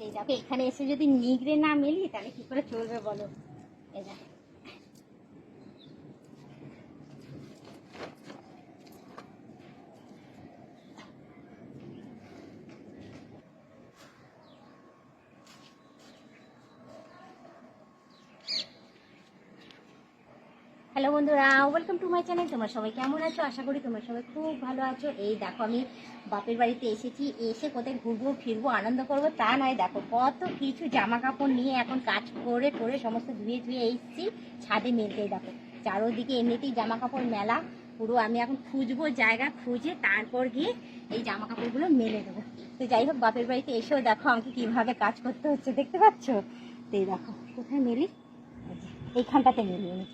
এই দেখো এখানে এসে যদি নিগড়ে না মেলি তাহলে কি করে চলবে বলো? এই হ্যালো বন্ধুরা ওয়েলকাম টু মাই চ্যানেল তোমরা সবাই কেমন আছো? আশা করি তোমরা সবাই খুব ভালো আছো। এই দেখো, আমি বাপের বাড়িতে এসেছি, এসে কোথায় ঘুরবো, ফিরবো, আনন্দ করব তা নয়। দেখো, কত কিছু জামা কাপড় নিয়ে এখন কাজ করে করে সমস্ত ধুয়ে ধুয়ে এসেছি ছাদে মেলতে। দেখো, চারোদিকে এমনিতেই জামা কাপড় মেলা। পুরো আমি এখন খুঁজবো জায়গা খুঁজে তারপর গিয়ে এই জামা কাপড়গুলো মেলে দেবো। তো যাই হোক, বাপের বাড়িতে এসেও দেখো আমাকে কীভাবে কাজ করতে হচ্ছে, দেখতে পাচ্ছ? তো এই দেখো, কোথায় মেলি? এইখানটাতে মেলি আমি।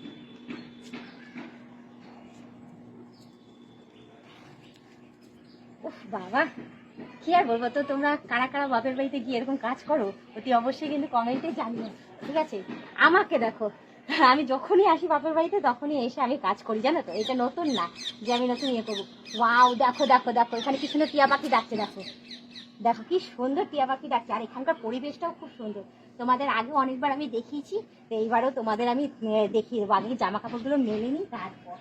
বাবা, কি আর বলব তো, তোমরা কারা কারা বাপের বাড়িতে গিয়ে এরকম কাজ করো, অতি অবশ্যই কিন্তু কমেন্টে জানিও, ঠিক আছে? আমাকে দেখো, আমি যখনই আসি বাপের বাড়িতে, তখনই এসে আমি কাজ করি, জানো তো? এটা নতুন না যে আমি নতুন ইয়ে করব। ওয়াও, দেখো দেখো দেখো, এখানে কি সুন্দর টিয়া পাখি ডাকছে, দেখো। দেখো, কি সুন্দর টিয়া পাখি ডাকছে, আর এখানকার পরিবেশটাও খুব সুন্দর। তোমাদের আগে অনেকবার আমি দেখিয়েছি, তো এইবারও তোমাদের আমি দেখিয়ে দেবো। আগে জামা কাপড়গুলো মেলে নিই তারপর।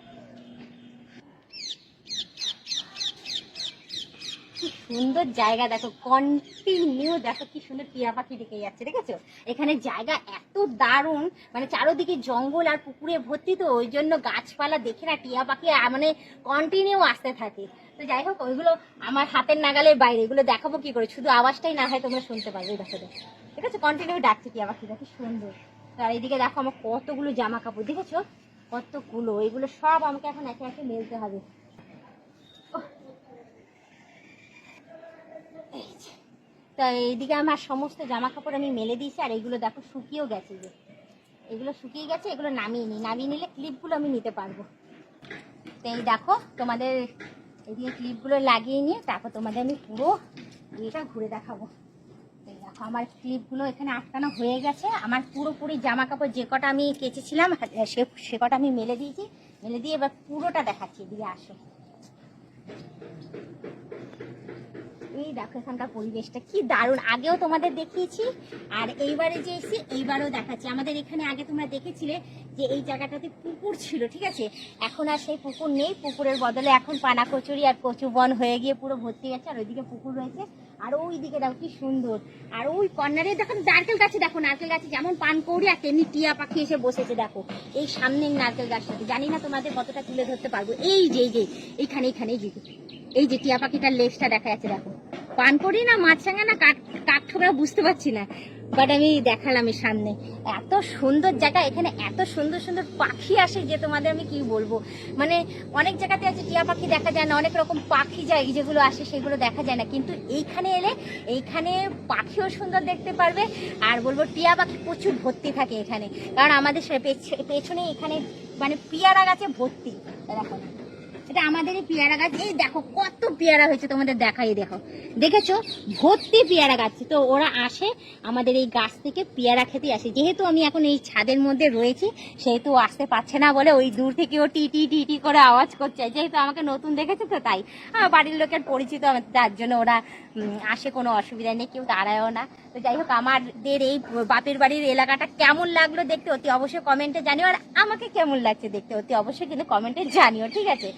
সুন্দর জায়গা, দেখো কন্টিনিউ দেখো কি সুন্দর টিয়া পাখি ডেকে যাচ্ছে, দেখেছ? এখানে জায়গা এত দারুণ মানে চারোদিকে জঙ্গল আর পুকুরে ভর্তি, তো ওই জন্য গাছপালা দেখে না টিয়া পাখি মানে কন্টিনিউ আসতে থাকে। তো যাই হোক, ওইগুলো আমার হাতের নাগালের বাইরে, এগুলো দেখাবো কি করে? শুধু আওয়াজটাই না হয় তোমরা শুনতে পারবে দেখো দেখো। ঠিক আছে কন্টিনিউ ডাকছে টিয়া পাখি, দেখো সুন্দর। আর এইদিকে দেখো আমার কতগুলো জামা কাপড় দেখেছ? কতগুলো, এগুলো সব আমাকে এখন একে একে মেলতে হবে। যে। তা এইদিকে আমার সমস্ত জামা কাপড় আমি মেলে দিয়েছি, আর এগুলো দেখো শুকিয়েও গেছে যে। এগুলো শুকিয়ে গেছে, এগুলো নামিয়ে নিই। নামিয়ে নিলে ক্লিপগুলো আমি নিতে পারব। তো এই দেখো, তোমাদের এদিকে ক্লিপগুলো লাগিয়ে নিয়ে তারপর তোমাদের আমি পুরো এটা ঘুরে দেখাবো। এই দেখো, আমার ক্লিপগুলো এখানে আটকানো হয়ে গেছে। আমার পুরোপুরি জামা কাপড় যে কটা আমি কেচেছিলাম, সে সে কটা আমি মেলে দিয়েছি। মেলে দিয়ে এবার পুরোটা দেখাচ্ছি, এদিকে আসো। এই দেখো এখানকার পরিবেশটা কি দারুণ। আগেও তোমাদের দেখিয়েছি, আর এইবারে যে এসেছি, এইবারও দেখাচ্ছি। আমাদের এখানে আগে তোমরা দেখেছিলে যে এই জায়গাটাতে পুকুর ছিল, ঠিক আছে? এখন আর সেই পুকুর নেই, পুকুরের বদলে এখন পানা কচুরি আর কচু বন হয়ে গিয়ে পুরো ভর্তি গেছে আর ওইদিকে পুকুর রয়েছে, আর ওই দিকে দেখো কি সুন্দর। আর ওই কর্নারে দেখো নারকেল গাছে, দেখো নারকেল গাছে যেমন পান কৌড়ি আর তেমনি টিয়া পাখি এসে বসেছে, দেখো। এই সামনের নারকেল গাছটাতে, জানি না তোমাদের কতটা তুলে ধরতে পারব। এই যে এই যে, এইখানে এইখানে, এই যে এই যে টিয়া পাখিটার লেজটা দেখা যাচ্ছে, দেখো। পান করি না মাছরাঙা না কাঠ কাঠ ঠোকরা বুঝতে পারছি না। বাট আমি দেখালাম এই সামনে। এত সুন্দর জায়গা, এখানে এত সুন্দর সুন্দর পাখি আসে যে তোমাদের আমি কি বলব? মানে অনেক জায়গাতে আছে টিয়া পাখি দেখা যায় না, অনেক রকম পাখি যায় যেগুলো আসে সেগুলো দেখা যায় না। কিন্তু এইখানে এলে, এইখানে পাখিও সুন্দর দেখতে পারবে। আর বলব টিয়া পাখি প্রচুর ভর্তি থাকে এখানে। কারণ আমাদের পেছ- পেছনে এখানে মানে পিয়ারা গাছে ভর্তি। দেখো। এটা আমাদেরই পেয়ারা গাছ। এই দেখো কত পেয়ারা হয়েছে তোমাদের দেখাই, দেখো। দেখেছ? ভর্তি পেয়ারা গাছ। তো ওরা আসে আমাদের এই গাছ থেকে পেয়ারা খেতে আসে। যেহেতু আমি এখন এই ছাদের মধ্যে রয়েছি, সেহেতু আসতে পারছে না বলে ওই দূর থেকে ও টি টি টি টি করে আওয়াজ করছে। যেহেতু আমাকে নতুন দেখেছে তো, তাই। আমার বাড়ির লোকের পরিচিত তার জন্য ওরা আসে, কোনো অসুবিধা নেই, কেউ দাঁড়ায়ও না। তো যাই হোক, আমাদের এই বাপের বাড়ির এলাকাটা কেমন লাগল দেখতে অতি অবশ্যই কমেন্টে জানিও। আর আমাকে কেমন লাগছে দেখতে অতি অবশ্যই কিন্তু কমেন্টে জানিও, ঠিক আছে?